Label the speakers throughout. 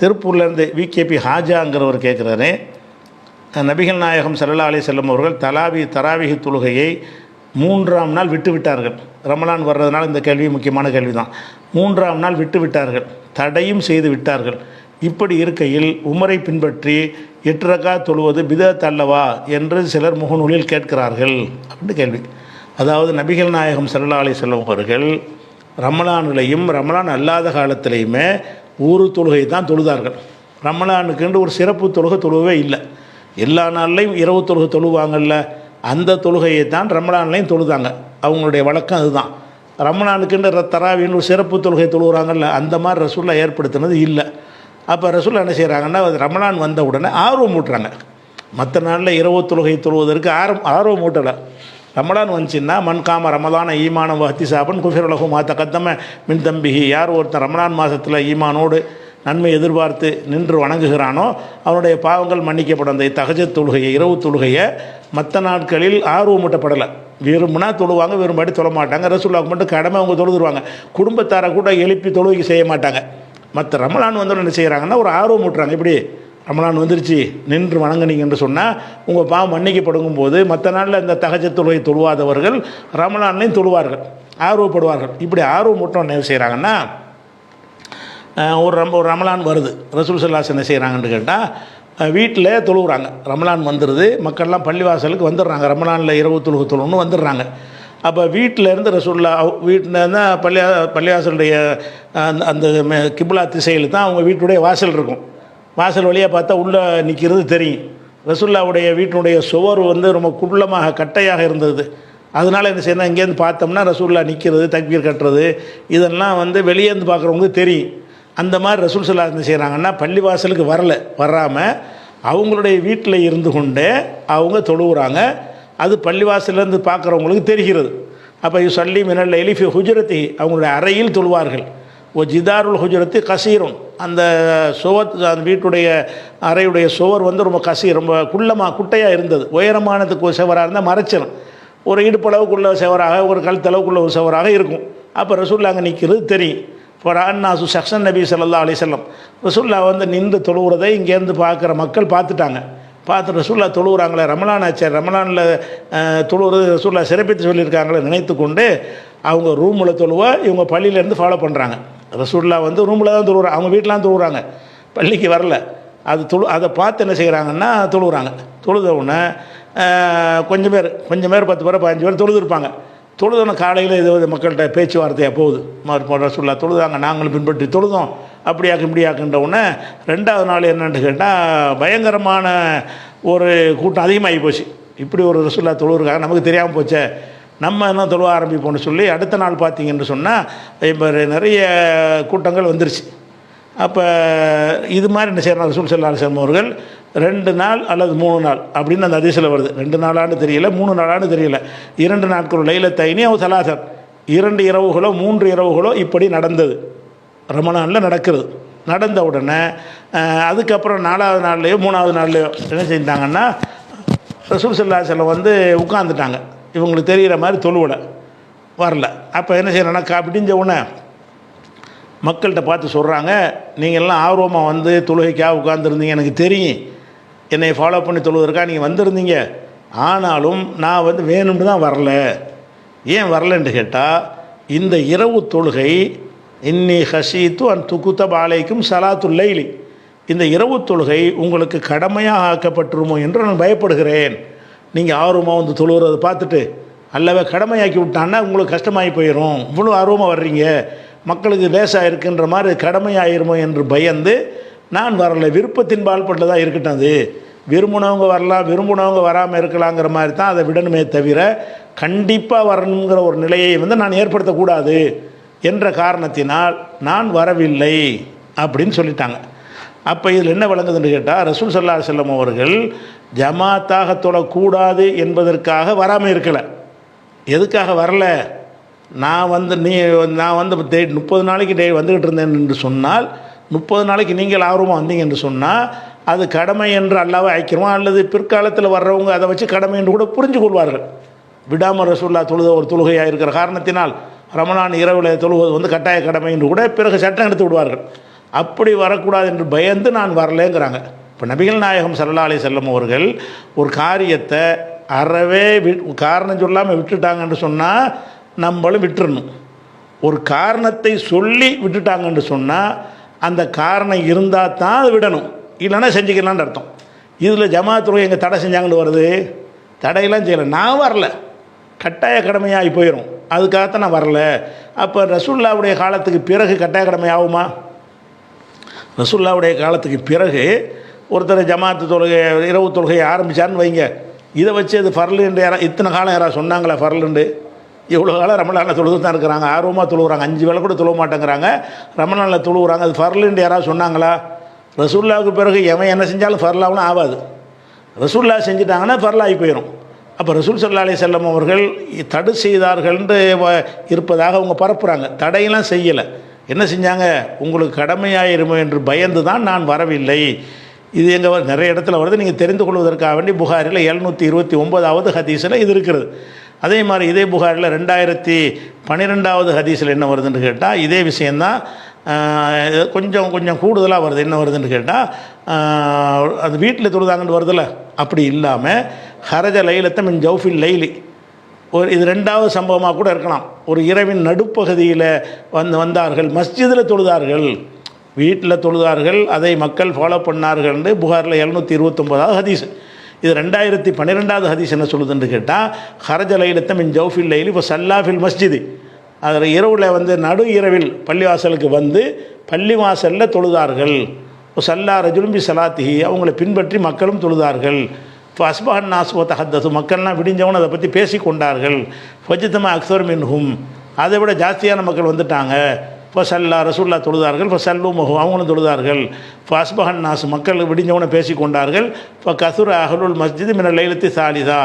Speaker 1: திருப்பூர்லேருந்து விகேபி ஹாஜாங்கிறவர் கேட்குறாரு நபிகள் நாயகம் சல்லா அலி செல்லம் அவர்கள் தலாவி தராவிகி தொழுகையை மூன்றாம் நாள் விட்டு விட்டார்கள். ரமலான் வர்றதுனால இந்த கேள்வி முக்கியமான கேள்வி தான் மூன்றாம் நாள் விட்டு விட்டார்கள். தடையும் செய்து விட்டார்கள். இப்படி இருக்கையில் உமரை பின்பற்றி எட்டுரக்கா தொழுவது பிதத் அல்லவா என்று சிலர் முகநூலில் கேட்கிறார்கள். அப்படின்னு கேள்வி. அதாவது நபிகள் நாயகம் சல்லா அலி செல்லம் அவர்கள் ரமலானிலையும் ரமலான் அல்லாத காலத்திலையுமே ஊரு தொழுகை தான் தொழுதார்கள். ரமலானுக்குன்று ஒரு சிறப்பு தொழுகை தொழுவே இல்லை. எல்லா நாள்லையும் இரவு தொழுகை தொழுவாங்கல்ல அந்த தொழுகையை தான் ரமலான்லையும் தொழுதாங்க. அவங்களுடைய வழக்கம் அதுதான். ரமலானுக்குன்ற தராவின்னு ஒரு சிறப்பு தொழுகை தொழுகிறாங்கல்ல அந்த மாதிரி ரசூல்லா ஏற்படுத்தினது இல்லை. அப்போ ரசூல்லா என்ன செய்கிறாங்கன்னா அது ரமலான் வந்த உடனே ஆர்வம் ஊட்டுறாங்க. மற்ற நாளில் இரவு தொழுகை தொழுவதற்கு ஆர்வம் ஆர்வம் ஊட்டலை. ரமலான் வந்துச்சுன்னா மண் காம ரமலான ஈமானம் வஹத்தி சாபன் குஃபிரலகு மாத்த கத்தம மின் தம்பிகி யார் ஒருத்தன் ரமலான் மாதத்தில் ஈமானோடு நன்மை எதிர்பார்த்து நின்று வணங்குகிறானோ அவனுடைய பாவங்கள் மன்னிக்கப்படும். அந்த தகஜ தொழுகையை இரவு தொழுகையை மற்ற நாட்களில் ஆர்வமூட்டப்படலை வெறும்னா தொழுவாங்க விரும்பாடி தொழ மாட்டாங்க. ரசூல்லாவுக்கு மட்டும் கடமை அவங்க தொழுதுருவாங்க. குடும்பத்தாரை கூட எழுப்பி தொழுகைக்கு செய்ய மாட்டாங்க. மற்ற ரமலான் வந்து என்ன செய்கிறாங்கன்னா ஒரு ஆர்வம் ஊட்டுறாங்க இப்படி ரமலான் வந்துருச்சு. நின்று வணங்குனீங்கன்னு சொன்னால் உங்கள் பாவம் மன்னிக்கப்படுங்கும் போது மற்ற நாளில் இந்த தகஜ தொழுகை தொழுவாதவர்கள் ரமலான்லையும் தொழுவார்கள் ஆர்வப்படுவார்கள். இப்படி ஆர்வம் மட்டும் என்ன செய்கிறாங்கன்னா ஒரு ரொம்ப ஒரு ரமலான் வருது. ரசூல் சல்லாஸ் என்ன செய்கிறாங்கன்னு கேட்டால் வீட்டில் தொழுகிறாங்க ரமலான் வந்துடுது மக்கள்லாம் பள்ளிவாசலுக்கு வந்துடுறாங்க. ரமலானில் இரவு தொழுகு தொழுன்னு வந்துடுறாங்க. அப்போ வீட்டில் இருந்து ரசூல்லா வீட்டில் இருந்தால் பள்ளி பள்ளிவாசலுடைய அந்த அந்த மே- திசையில் தான் அவங்க வீட்டுடைய வாசல் இருக்கும். வாசல் வழியாக பார்த்தா உள்ளே நிற்கிறது தெரியும். ரசுல்லாவுடைய வீட்டினுடைய சுவர் வந்து ரொம்ப குள்ளமாக கட்டையாக இருந்தது. அதனால் என்ன செய்யணும்? இங்கேருந்து பார்த்தோம்னா ரசூல்லா நிற்கிறது தக்பீர் கட்டுறது இதெல்லாம் வந்து வெளியேருந்து பார்க்குறவங்களுக்கு தெரியும். அந்த மாதிரி ரசூல் சொல்லா என்ன செய்கிறாங்கன்னா பள்ளி வாசலுக்கு வரல. வராமல் அவங்களுடைய வீட்டில் இருந்து கொண்டே அவங்க தொழுகிறாங்க அது பள்ளிவாசலேருந்து பார்க்குறவங்களுக்கு தெரிகிறது. அப்போ சொல்லி மினல் எலிஃபி ஹுஜரத்தி அவங்களுடைய அறையில் தொழுவார்கள். ஓ ஜிதாருல் ஹுஜரத்து கசீரும். அந்த சுவத் அந்த வீட்டுடைய அறையுடைய சுவர் வந்து ரொம்ப கசி ரொம்ப குள்ளமாக குட்டையாக இருந்தது. உயரமானதுக்கு ஒரு சுவராக இருந்தால் மறைச்சிடும் ஒரு இடுப்பளவுக்குள்ள சுவராக ஒரு கழுத்தளவுக்குள்ள ஒரு சுவராக இருக்கும். அப்போ ரசூல்லா அங்கே நிற்கிறது தெரியும். இப்போ அன்னாசு சக்ஷன் நபி ஸல்லல்லாஹு அலிசல்லம் ரசூல்லா வந்து நின்று தொழுகிறதை இங்கேருந்து பார்க்குற மக்கள் பார்த்துட்டாங்க. பார்த்து ரசூல்லா தொழுகிறாங்களே ரமலான் ஆச்சார் ரமலானில் தொழுகிறது ரசூல்லா சிறப்பித்து சொல்லியிருக்காங்களே நினைத்து கொண்டு அவங்க ரூமில் தொழுவ இவங்க பள்ளியிலேருந்து ஃபாலோ பண்ணுறாங்க ரசூல்லா வந்து ரூமில் தான் தொழுகிறாங்க அவங்க வீட்டிலாம் தொழுகிறாங்க பள்ளிக்கு வரல. அது தொழு அதை பார்த்து என்ன செய்கிறாங்கன்னா தொழுகிறாங்க தொழுத உடனே கொஞ்சம் பேர் கொஞ்சம் பேர் பத்து பேர் பதினஞ்சு பேர் தொழுதுருப்பாங்க. தொழுதோன காலையில் இது வந்து மக்கள்கிட்ட பேச்சுவார்த்தையாக போகுது. மறுபடியும் ரசூல்லா தொழுதாங்க நாங்களும் பின்பற்றி தொழுதோம். அப்படியாக்க இப்படியாக்குன்ற உடனே ரெண்டாவது நாள் என்னென்னு கேட்டால் பயங்கரமான ஒரு கூட்டம் அதிகமாகி போச்சு. இப்படி ஒரு ரசூல்லா தொழுவுருக்காங்க நமக்கு தெரியாமல் போச்சே. நம்ம என்ன தொழுவ ஆரம்பிப்போம்னு சொல்லி அடுத்த நாள் பார்த்தீங்கன்னு சொன்னால் இப்போ நிறைய கூட்டங்கள் வந்துருச்சு. அப்போ இது மாதிரி என்ன செய்யறாங்க? ரசூல் சல்லா அலிஸ்லாம் அவர்கள் ரெண்டு நாள் அல்லது மூணு நாள் அப்படின்னு அந்த அதிசயில் வருது. ரெண்டு நாளான்னு தெரியல மூணு நாளான்னு தெரியல. இரண்டு நாட்கள் லைல தைனி அவ சலாசர். இரண்டு இரவுகளோ மூன்று இரவுகளோ இப்படி நடந்தது. ரமணானில் நடக்கிறது. நடந்த உடனே அதுக்கப்புறம் நாலாவது நாள்லேயோ மூணாவது நாள்லேயோ என்ன செஞ்சாங்கன்னா ரசூல் சல்லா செல்லம் வந்து உட்காந்துட்டாங்க இவங்களுக்கு தெரிகிற மாதிரி தொழுவலை வரல. அப்போ என்ன செய்யறேன்னா கா பிடிஞ்ச உடனே மக்கள்கிட்ட பார்த்து சொல்கிறாங்க நீங்கள்லாம் ஆர்வமாக வந்து தொழுகைக்காக உட்காந்துருந்தீங்க எனக்கு தெரியும். என்னை ஃபாலோ பண்ணி தொழுவதற்காக நீங்கள் வந்திருந்தீங்க. ஆனாலும் நான் வந்து வேணும்னு தான் வரல. ஏன் வரலன்னு கேட்டால் இந்த இரவு தொழுகை இன்னி ஹசீத்து அன் துக்குத்த பாலைக்கும் சலாத்து லைலி. இந்த இரவு தொழுகை உங்களுக்கு கடமையாக ஆக்கப்பட்டுருமோ என்று நான் பயப்படுகிறேன். நீங்கள் ஆர்வமாக வந்து தொழுகிறத பார்த்துட்டு அல்லவே கடமையாக்கி விட்டான்னா உங்களுக்கு கஷ்டமாகி போயிடும் இவ்வளோ ஆர்வமாக வர்றீங்க. மக்களுக்கு லேசாக இருக்குன்ற மாதிரி கடமையாயிருமோ என்று பயந்து நான் வரல. விருப்பத்தின் பால்பட்டதாக இருக்கட்டும் அது. விரும்பினவங்க வரலாம் விரும்பினவங்க வராமல் இருக்கலாங்கிற மாதிரி தான் அதை விடணுமே தவிர கண்டிப்பாக வரணுங்கிற ஒரு நிலையை வந்து நான் ஏற்படுத்தக்கூடாது என்ற காரணத்தினால் நான் வரவில்லை அப்படின்னு சொல்லிட்டாங்க. அப்போ இதில் என்ன விளங்குதுன்னு கேட்டால் ரசூல் சல்லா செல்லம் அவர்கள் ஜமாத்தாக தொழக்கூடாது என்பதற்காக வராமல் இருக்கலை. எதுக்காக வரல? நான் வந்து நீ நான் வந்து டே முப்பது நாளைக்கு டே வந்துக்கிட்டு இருந்தேன் என்று சொன்னால் முப்பது நாளைக்கு நீங்கள் ஆர்வமாக வந்தீங்க என்று சொன்னால் அது கடமை என்று அல்லாவே ஐக்கிறோம் அல்லது பிற்காலத்தில் வர்றவங்க அதை வச்சு கடமை என்று கூட புரிஞ்சு கொள்வார்கள். விடாமல் ரசூல்லா தொழுத ஒரு தொழுகையாக இருக்கிற காரணத்தினால் ரமணான் இரவில் தொழுவது வந்து கட்டாய கடமை என்று கூட பிறகு சட்டம் எடுத்து விடுவார்கள். அப்படி வரக்கூடாது என்று பயந்து நான் வரலேங்கிறாங்க. இப்போ நபிகள் நாயகம் சல்லா அலி செல்லம் அவர்கள் ஒரு காரியத்தை அறவே வி காரணம் சொல்லாமல் விட்டுட்டாங்கன்னு சொன்னால் நம்மளும் விட்டுறணும். ஒரு காரணத்தை சொல்லி விட்டுட்டாங்கன்னு சொன்னால் அந்த காரணம் இருந்தால் தான் அது விடணும். இல்லைன்னா செஞ்சுக்கலான்னு அர்த்தம். இதில் ஜமாத்துறை எங்கள் தடை செஞ்சாங்கன்னு வருது? தடையெல்லாம் செய்யலை. நான் வரல. கட்டாய கடமையாகி போயிடும் அதுக்காகத்தான் நான் வரல. அப்போ ரசூல்லாவுடைய காலத்துக்கு பிறகு கட்டாய கடமை ஆகுமா ரசுல்லாவுடைய காலத்துக்கு பிறகு ஒருத்தர் ஜமாத்து தொழுகை இரவு தொழுகையை ஆரம்பித்தான்னு வைங்க. இதை வச்சு அது ஃபர்லுண்டு யாரா இத்தனை காலம் யாராவது சொன்னாங்களா ஃபர்லுண்டு இவ்வளோ காலம் ரமலானில் தொழுது தான் இருக்கிறாங்க. ஆர்வமாக தொழுகிறாங்க அஞ்சு வேலை கூட தொழுவ மாட்டேங்கிறாங்க. ரமலானில் தொழுகிறாங்க அது ஃபர்லுண்டு யாராவது சொன்னாங்களா? ரசூல்லாவுக்கு பிறகு எவன் என்ன செஞ்சாலும் ஃபர்லாவும் ஆகாது ரசூல்லா செஞ்சிட்டாங்கன்னா ஃபர்லாகி போயிடும் அப்போ ரசூல் சல்லா அலி செல்லம் அவர்கள் தடை செய்தார்கள்ன்று இருப்பதாக அவங்க பரப்புகிறாங்க தடையெல்லாம் செய்யலை. என்ன செஞ்சாங்க? உங்களுக்கு கடமையாயிருமோ என்று பயந்து தான் நான் வரவில்லை. இது எங்கள் நிறைய இடத்துல வருது. நீங்கள் தெரிந்து கொள்வதற்காக வேண்டி புகாரில் எழுநூற்றி இருபத்தி ஒன்பதாவது ஹதீஸில் இது இருக்கிறது. அதே மாதிரி இதே புகாரில் ரெண்டாயிரத்தி பன்னிரெண்டாவது ஹதீஸில் என்ன வருதுன்னு கேட்டால் இதே விஷயந்தான் கொஞ்சம் கொஞ்சம் கூடுதலாக வருது. என்ன வருதுன்னு கேட்டால் அது வீட்டில் தொழுதாங்கன்னு வருதுல்ல அப்படி இல்லாமல் ஹரஜ லைலத்தம் மின் ஜவுஃபில் லைலி. ஒரு இது ரெண்டாவது சம்பவமாக கூட இருக்கலாம். ஒரு இரவின் நடுப்பகுதியில் வந்து வந்தார்கள். மஸ்ஜிதில் தொழுதார்கள். வீட்டில் தொழுதார்கள். அதை மக்கள் ஃபாலோ பண்ணார்கள்னு புகாரில் எழுநூற்றி இருபத்தொம்போதாவது ஹதீஸ். இது ரெண்டாயிரத்தி பன்னிரெண்டாவது ஹதீஸ் என்ன சொல்லுதுன்னு கேட்டால் ஹரஜ லைலத்தம் இன் ஜவுஃபில் லைலி இப்போ சல்லாஃபில் மஸ்ஜிது. அதில் இரவில் வந்து நடு இரவில் பள்ளிவாசலுக்கு வந்து பள்ளிவாசலில் தொழுதார்கள். இப்போ சல்லா ரஜுலும்பி சலாத்திஹி. அவங்களை பின்பற்றி மக்களும் தொழுதார்கள். இப்போ அஸ்பஹன் ஹத்தசு மக்கள்லாம் விடிஞ்சவன அதை பற்றி பேசி கொண்டார்கள். ஃபஜித்தமா அக்சர் மின்ஹும் அதை விட ஜாஸ்தியான மக்கள் வந்துட்டாங்க. இப்போ சல்லா ரசூல்லா தொழுதார்கள். இப்போ சல்லு மஹு அவங்களும் தொழுதார்கள். இப்போ அஸ்பஹன் நாசு மக்கள் விடிஞ்சவனை பேசி கொண்டார்கள். இப்போ கசுர் அஹலுல் மஸ்ஜித் மின லைலத்தி சாலிதா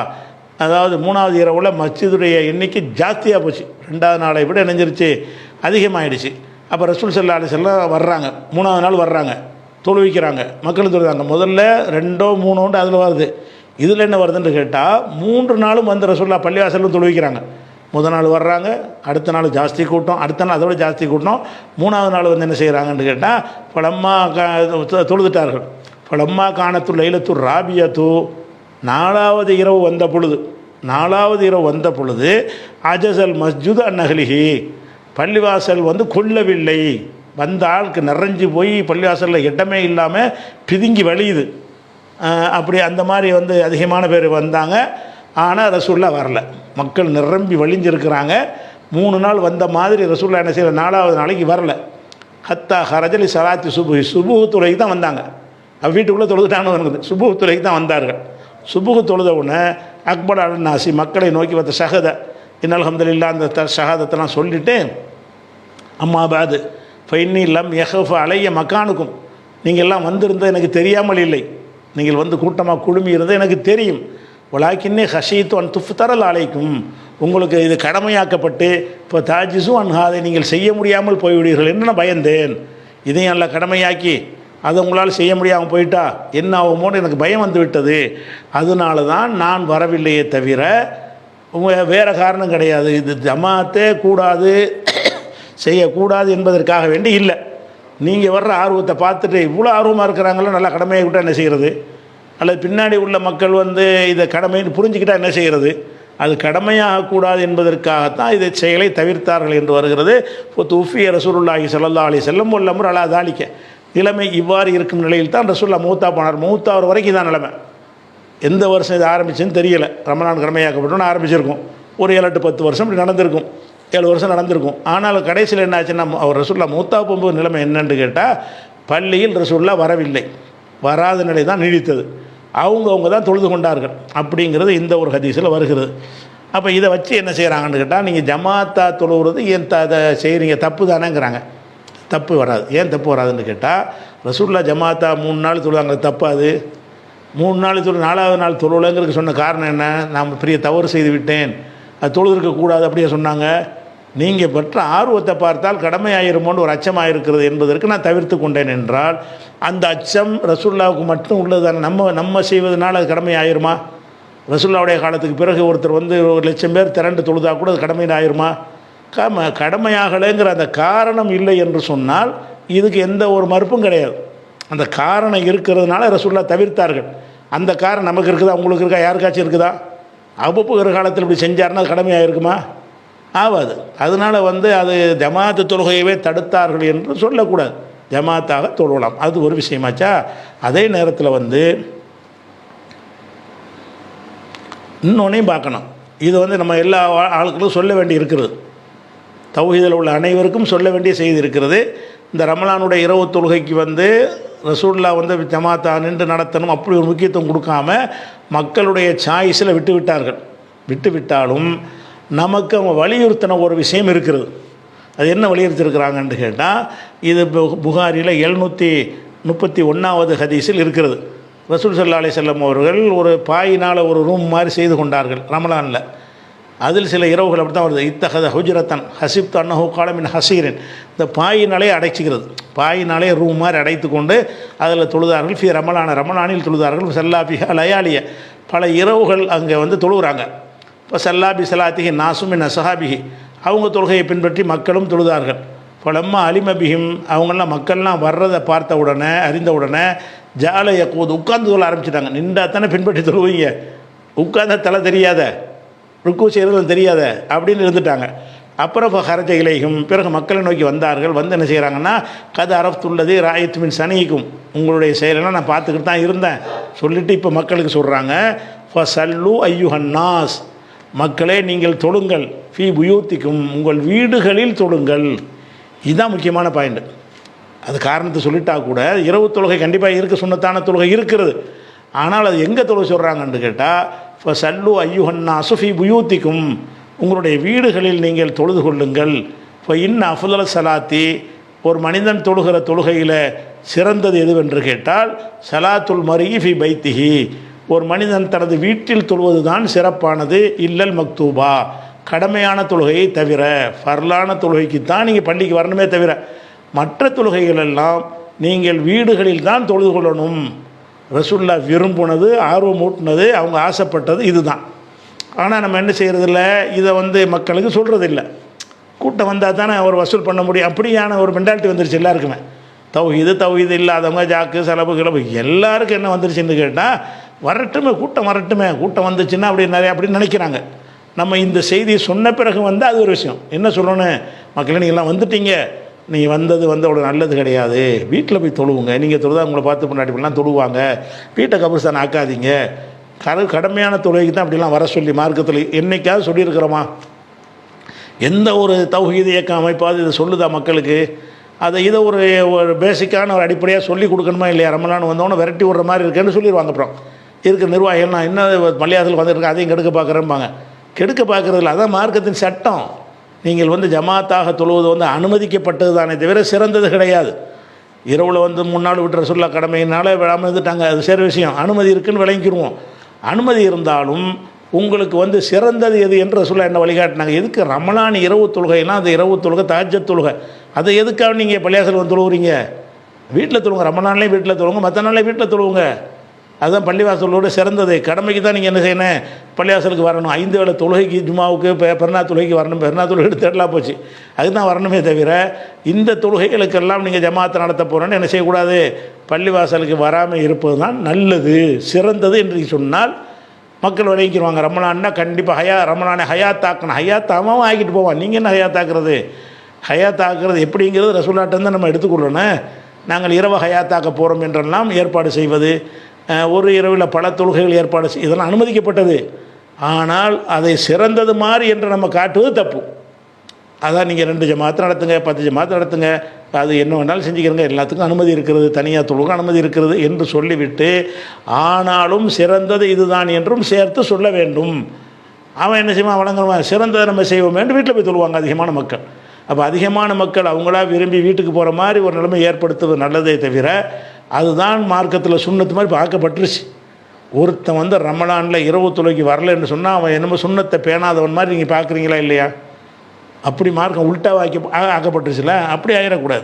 Speaker 1: அதாவது மூணாவது இரவுல மஸ்ஜிதுடைய எண்ணிக்கை ஜாஸ்தியாக போச்சு. ரெண்டாவது நாளை விட இணைஞ்சிருச்சு அதிகமாகிடுச்சு அப்போ ரசூல் சல்லா அலிசல்லாம் வர்றாங்க. மூணாவது நாள் வர்றாங்க. தொழுவிக்கிறாங்க. மக்கள் தொழுதாங்க. முதல்ல ரெண்டோ மூணோண்டு அதில் வருது. இதில் என்ன வருதுன்னு கேட்டால் மூன்று நாளும் வந்து ரசோல்லா பள்ளிவாசலும் தொழுவிக்கிறாங்க முதல் நாள் வர்றாங்க அடுத்த நாள் ஜாஸ்தி கூட்டம் அடுத்த நாள் அதோட ஜாஸ்தி கூட்டம். மூணாவது நாள் வந்து என்ன செய்கிறாங்கன்னு கேட்டால் பழம்மா கா தொழுதுட்டார்கள். பழம்மா காணத்து லைலத்து ராபியத்து. நாலாவது இரவு வந்த பொழுது நாலாவது இரவு வந்த பொழுது அஜசல் மஸ்ஜுத் அந்நகலிஹி பள்ளிவாசல் வந்து கொள்ளவில்லை வந்த ஆளுக்கு நிறைஞ்சு போய் பள்ளிவாசலில் இடமே இல்லாமல் பிதுங்கி வழியுது. அப்படி அந்த மாதிரி வந்து அதிகமான பேர் வந்தாங்க. ஆனால் ரசூல்லா வரல. மக்கள் நிரம்பி வழிஞ்சிருக்கிறாங்க. மூணு நாள் வந்த மாதிரி ரசூல்லா என்ன செய்யல நாலாவது நாளைக்கு வரல. ஹத்தா ஹரஜலி சலாத்தி சுபு சுபுகுத்துறைக்கு தான் வந்தாங்க. வீட்டுக்குள்ளே தொழுதுட்டான்னு சுபுகுத்துறைக்கு துறைக்கு தான் வந்தார்கள். சுபுகு தொழுத உடனே அக்பர் அல் நாசி மக்களை நோக்கி வந்த சகத இன்னல் ஹம்துலில்லா அந்த த சகாதத்தெல்லாம் சொல்லிவிட்டு அம்மா பாது ஃபைன்னி லம் யஹஃப அலைய மக்கானுக்கும் நீங்கள் எல்லாம் வந்திருந்தது எனக்கு தெரியாமல் இல்லை. நீங்கள் வந்து கூட்டமாக குழுமி இருந்தது எனக்கு தெரியும். உலாக்கின்னே ஹஷீத்து அன் துஃப்தரல் அழைக்கும் உங்களுக்கு இது கடமையாக்கப்பட்டு இப்போ தாஜிசும் அன்ஹாதை நீங்கள் செய்ய முடியாமல் போய்விடுவீர்கள் என்று நான் பயந்தேன். இதையும் நல்லா கடமையாக்கி அதை உங்களால் செய்ய முடியாமல் போயிட்டா என்ன ஆகுமோன்னு எனக்கு பயம் வந்து விட்டது. அதனால தான் நான் வரவில்லையே தவிர உங்கள் வேறு காரணம் கிடையாது. இது ஜமாத்தே கூடாது செய்யக்கூடாது என்பதற்காக வேண்டி இல்லை. நீங்கள் வர்ற ஆர்வத்தை பார்த்துட்டு இவ்வளோ ஆர்வமாக இருக்கிறாங்களோ நல்லா கடமையை விட்டால் என்ன செய்கிறது அல்லது பின்னாடி உள்ள மக்கள் வந்து இதை கடமைன்னு புரிஞ்சுக்கிட்டால் என்ன செய்கிறது அது கடமையாகக்கூடாது என்பதற்காகத்தான் இதை செயலை தவிர்த்தார்கள் என்று வருகிறது. இப்போ துஃபிய ரசூலுல்லாஹி ஸல்லல்லாஹு அலி செல்லம் வல்லமர் அலா தாளிக்க நிலைமை இவ்வாறு இருக்கும் நிலையில் தான் ரசூல்லா மூத்தா போனார். மூத்தாவர் வரைக்கும் தான் நிலைமை. எந்த வருஷம் இது ஆரம்பிச்சுன்னு தெரியலை. ரமணான் கடமையாக்கப்பட்டோன்னு ஆரம்பிச்சிருக்கும். ஒரு ஏழு எட்டு பத்து வருஷம் இப்படி நடந்திருக்கும். ஏழு வருஷம் நடந்திருக்கும். ஆனால் கடைசியில் என்ன ஆச்சுன்னா அவர் ரசூல்லா மூத்தா போகும்போது நிலைமை என்னன்னு கேட்டால் பள்ளியில் ரசூல்லா வரவில்லை. வராத நிலை தான் நீடித்தது. அவங்கவுங்க தான் தொழுது கொண்டார்கள். அப்படிங்கிறது இந்த ஒரு ஹதீஸில் வருகிறது. அப்போ இதை வச்சு என்ன செய்கிறாங்கன்னு கேட்டால் நீங்கள் ஜமாத்தா தொழுகிறது ஏன் த அதை செய்கிறீங்க தப்பு தானேங்கிறாங்க. தப்பு வராது. ஏன் தப்பு வராதுன்னு கேட்டால் ரசூல்லா ஜமாத்தா மூணு நாள் தொழுவாங்க தப்பாது அது? மூணு நாள் தொழு நாலாவது நாள் தொழுலங்கிறதுக்கு சொன்ன காரணம் என்ன? நான் பெரிய தவறு செய்து விட்டேன். அது தொழுதிருக்கக்கூடாது அப்படியே சொன்னாங்க. நீங்கள் பெற்ற ஆர்வத்தை பார்த்தால் கடமையாயிருமோன்னு ஒரு அச்சமாக இருக்கிறது என்பதற்கு நான் தவிர்த்து கொண்டேன் என்றால் அந்த அச்சம் ரசுல்லாவுக்கு மட்டும் உள்ளது நம்ம நம்ம செய்வதனால் அது கடமையாயிருமா? ரசுல்லாவுடைய காலத்துக்கு பிறகு ஒருத்தர் வந்து ஒரு லட்சம் பேர் திரண்டு தொழுதா கூட அது கடமையில் ஆயிருமா கம கடமையாகலைங்கிற அந்த காரணம் இல்லை என்று சொன்னால் இதுக்கு எந்த ஒரு மறுப்பும் கிடையாது. அந்த காரணம் இருக்கிறதுனால ரசுல்லா தவிர்த்தார்கள். அந்த காரணம் நமக்கு இருக்குதா? உங்களுக்கு இருக்கா? யாருக்காச்சும் இருக்குதா? அவ்வப்போகிற காலத்தில் இப்படி செஞ்சாருன்னா கடமையாக இருக்குமா ஆகாது அதனால் வந்து அது ஜமாத்து தொழுகையவே தடுத்தார்கள் என்று சொல்லக்கூடாது. ஜமாத்தாக தொழுவலாம். அது ஒரு விஷயமாச்சா? அதே நேரத்தில் வந்து இன்னொன்னையும் பார்க்கணும். இது வந்து நம்ம எல்லா ஆட்களும் சொல்ல வேண்டி இருக்கிறது. தௌஹீதில் உள்ள அனைவருக்கும் சொல்ல வேண்டிய செய்தி இருக்கிறது. இந்த ரமலானுடைய இரவு தொழுகைக்கு வந்து ரசூல்லா வந்து ஜமாத்தா நின்று நடத்தணும் அப்படி ஒரு முக்கியத்துவம் கொடுக்காம மக்களுடைய சாய்ஸில் விட்டு விட்டார்கள். விட்டு விட்டாலும் நமக்கு அவங்க வலியுறுத்தின ஒரு விஷயம் இருக்கிறது. அது என்ன வலியுறுத்திருக்கிறாங்கன்னு கேட்டால் இது பு- புகாரியில் எழுநூற்றி முப்பத்தி ஒன்றாவது ஹதீஸில் இருக்கிறது. ரசூல் சல்லா அலி செல்லம் அவர்கள் ஒரு பாயினால் ஒரு ரூம் மாதிரி செய்து கொண்டார்கள் ரமலானில். அதில் சில இரவுகள் அப்படி தான் வருது. இத்தகத ஹுஜரத்தன் ஹசிப்த் அன்னஹு காலமின் ஹசீரன். இந்த பாயினாலே அடைச்சிக்கிறது. பாயினாலே ரூம் மாதிரி அடைத்து கொண்டு அதில் தொழுதார்கள். ஃபி ரமலான ரமலானில் தொழுதார்கள். செல்லாபிஹா லயாலிய. பல இரவுகள் அங்கே வந்து தொழுகிறாங்க. இப்போ சல்லாபி சலாத்திகி நாசுமின் அசஹாபிகி அவங்க தொழுகையை பின்பற்றி மக்களும் தொழுதார்கள். பலம்மா அலிமபிஹிம் அவங்கெல்லாம் மக்கள்லாம் வர்றதை பார்த்த உடனே அறிந்த உடனே ஜாலையை கூது உட்கார்ந்து தொழ ஆரம்பிச்சிட்டாங்க. நின்றா தானே பின்பற்றி தொழுவீங்க? உட்கார்ந்தா தலை தெரியாத? ருக்கு செய்கிறது தெரியாத அப்படின்னு இருந்துட்டாங்க. அப்புறம் இப்போ ஹரஜ பிறகு மக்களை நோக்கி வந்தார்கள். வந்து என்ன செய்கிறாங்கன்னா கதை அரஃப்துள்ளது ராயத்து மின் சனிக்கும். உங்களுடைய செயலெல்லாம் நான் பார்த்துக்கிட்டு தான் இருந்தேன். சொல்லிவிட்டு இப்போ மக்களுக்கு சொல்கிறாங்க ஃபசல்லு ஐயுஹன்னாஸ் மக்களே நீங்கள் தொழுங்கள். ஃபி புயூத்திக்கும். உங்கள் வீடுகளில் தொழுங்கள். இதுதான் முக்கியமான பாயிண்ட். அது காரணத்தை சொல்லிட்டா கூட இரவு தொழுகை கண்டிப்பாக இருக்க சொன்னத்தான தொழுகை இருக்கிறது. ஆனால் அது எங்கே தொழுகை சொல்கிறாங்கன்னு கேட்டால் இப்போ சல்லு ஐயுஹன்னா சுஃபி புயூத்திக்கும். உங்களுடைய வீடுகளில் நீங்கள் தொழுது கொள்ளுங்கள். இப்போ இன்ன அஃபுதல சலாத்தி ஒரு மனிதன் தொழுகிற தொழுகையில் சிறந்தது எதுவென்று கேட்டால் சலாத்துல் மரீஃபி பைத்திகி ஒரு மனிதன் தனது வீட்டில் தொழுவது தான் சிறப்பானது இல்லல் மக்தூபா. கடமையான தொழுகையை தவிர ஃபர்லான தொழுகைக்கு தான் நீங்கள் பள்ளிக்கு வரணுமே தவிர மற்ற தொழுகைகளெல்லாம் நீங்கள் வீடுகளில் தான் தொழுது கொள்ளணும். ரசுல்லா விரும்பினது ஆர்வம் ஊட்டினது அவங்க ஆசைப்பட்டது இதுதான். ஆனால் நம்ம என்ன செய்கிறதில்ல இதை வந்து மக்களுக்கு சொல்கிறதில்ல கூட்டம் வந்தால் தானே அவர் வசூல் பண்ண முடியும். அப்படியான ஒரு மென்டாலிட்டி வந்துருச்சு எல்லாருக்குமே. தௌஹீது தௌஹீது இல்லாதவங்க ஜாக்கு செலவு கிளவு எல்லாருக்கும் என்ன வந்துருச்சுன்னு கேட்டால் வரட்டுமே கூட்டம் வரட்டுமே. கூட்டம் வந்துச்சுன்னா அப்படி நிறைய அப்படின்னு நினைக்கிறாங்க. நம்ம இந்த செய்தியை சொன்ன பிறகு வந்து அது ஒரு விஷயம். என்ன சொல்லணும்? மக்களே நீங்கள்லாம் வந்துட்டீங்க. நீங்கள் வந்தது வந்து அவ்வளோ நல்லது கிடையாது. வீட்டில் போய் தொழுவுங்க. நீங்கள் தொழுதா உங்களை பார்த்து முன்னாடி இப்படிலாம் தொழுவாங்க. வீட்டை கபர்ஸ்தான் ஆக்காதீங்க. கரு கடமையான தொழுகைக்கு தான் அப்படிலாம் வர சொல்லி மார்க்கத்தில் என்றைக்காவது சொல்லியிருக்கிறோமா? எந்த ஒரு தௌஹீது இயக்க அமைப்பாவது இதை சொல்லுதா மக்களுக்கு? அதை இதை ஒரு ஒரு பேசிக்கான ஒரு அடிப்படையாக சொல்லி கொடுக்கணுமா இல்லையா? ரமலான் வந்தோன்னே விரட்டி விடுற மாதிரி இருக்குன்னு சொல்லிடுவாங்க அப்புறம். இருக்கிற நிர்வாகிகள் நான் என்ன மலையாளத்தில் வந்துருக்கேன் அதையும் கெடுக்க பார்க்குறேன்பாங்க. கெடுக்க பார்க்குறதில்ல அதான் மார்க்கத்தின் சட்டம். நீங்கள் வந்து ஜமாத்தாக தொழுவது வந்து அனுமதிக்கப்பட்டது தானே தவிர சிறந்தது கிடையாது. இரவில் வந்து முன்னாள் விட்டுற சொல்ல கடமையினால விழாமல் இருந்துட்டாங்க. அது சரி விஷயம். அனுமதி இருக்குன்னு விளங்கிடுவோம் அனுமதி இருந்தாலும் உங்களுக்கு வந்து சிறந்தது எது என்று சொல்ல என்ன வழிகாட்டினாங்க? எதுக்கு ரமலான் இரவு தொழுகைனா அந்த இரவு தொழுகை தாஜ தொழுகை. அதை எதுக்காக நீங்கள் பள்ளியாசல் வந்து தொழுவுறீங்க? வீட்டில் தொழுங்க. ரமலான்லேயும் வீட்டில் தொழுங்க. மற்ற நாள்லேயும் வீட்டில் தொழுவுங்க. அதுதான் பள்ளிவாசலோட சிறந்தது. கடமைக்கு தான் நீங்கள் என்ன செய்யணும்? பள்ளிவாசலுக்கு வரணும். ஐந்து வேளை தொழுகைக்கு ஜுமாவுக்கு பெ- பெருநா தொழுகைக்கு வரணும். பெருநா தொழுகை எடுத்துடலாம் போச்சு. அதுதான் வரணுமே தவிர இந்த தொழுகைகளுக்கெல்லாம் நீங்கள் ஜமாத்தை நடத்த போகிறோன்னு என்ன செய்யக்கூடாது? பள்ளிவாசலுக்கு வராமல் இருப்பது தான் நல்லது சிறந்தது என்று சொன்னால் மக்கள் விளைவிக்கிறவாங்க ரமணான்னா கண்டிப்பாக ஹயா ரமலானை ஹயாத்தாக்கணும். ஹயாத்தாமாவும் ஆகிட்டு போவான். நீங்கள் என்ன ஹயாத்தாக்குறது? ஹயாத்தாக்குறது எப்படிங்கிறது ரசூலாட்டம் தான் நம்ம எடுத்துக்கொள்ளணும் நாங்கள் இரவு ஹயாத்தாக்க போகிறோம் என்றெல்லாம் ஏற்பாடு செய்வது. ஒரு இரவில் பல தொழுகைகள் ஏற்பாடு செய் இதெல்லாம் அனுமதிக்கப்பட்டது. ஆனால் அதை சிறந்தது மாதிரி என்று நம்ம காட்டுவது தப்பு. அதான் நீங்கள் ரெண்டு ஜமாத்து நடத்துங்க பத்து ஜமாத்து நடத்துங்க அது என்ன வேணாலும் செஞ்சுக்கிறங்க எல்லாத்துக்கும் அனுமதி இருக்கிறது தனியாக தொழுக அனுமதி இருக்கிறது என்று சொல்லிவிட்டு ஆனாலும் சிறந்தது இதுதான் என்றும் சேர்த்து சொல்ல வேண்டும். அவன் என்ன செய்வான்? வழங்குவான் சிறந்ததை நம்ம செய்வோம் என்று வீட்டில் போய் தொழுவாங்க அதிகமான மக்கள். அப்போ அதிகமான மக்கள் அவங்களா விரும்பி வீட்டுக்கு போகிற மாதிரி ஒரு நிலைமை ஏற்படுத்துவது நல்லதே தவிர அதுதான் மார்க்கத்தில் சுண்ணத்து மாதிரி பார்க்கப்பட்டுருச்சு. ஒருத்தன் வந்து ரமலானில் இரவு தொலைக்கு வரலன்னு சொன்னால் அவன் என்னமோ சுண்ணத்தை பேணாதவன் மாதிரி நீங்கள் பார்க்குறீங்களா இல்லையா? அப்படி மார்க்கம் உல்ட்டாவாக்கி ஆக்கப்பட்டுருச்சுல? அப்படி ஆயிடக்கூடாது.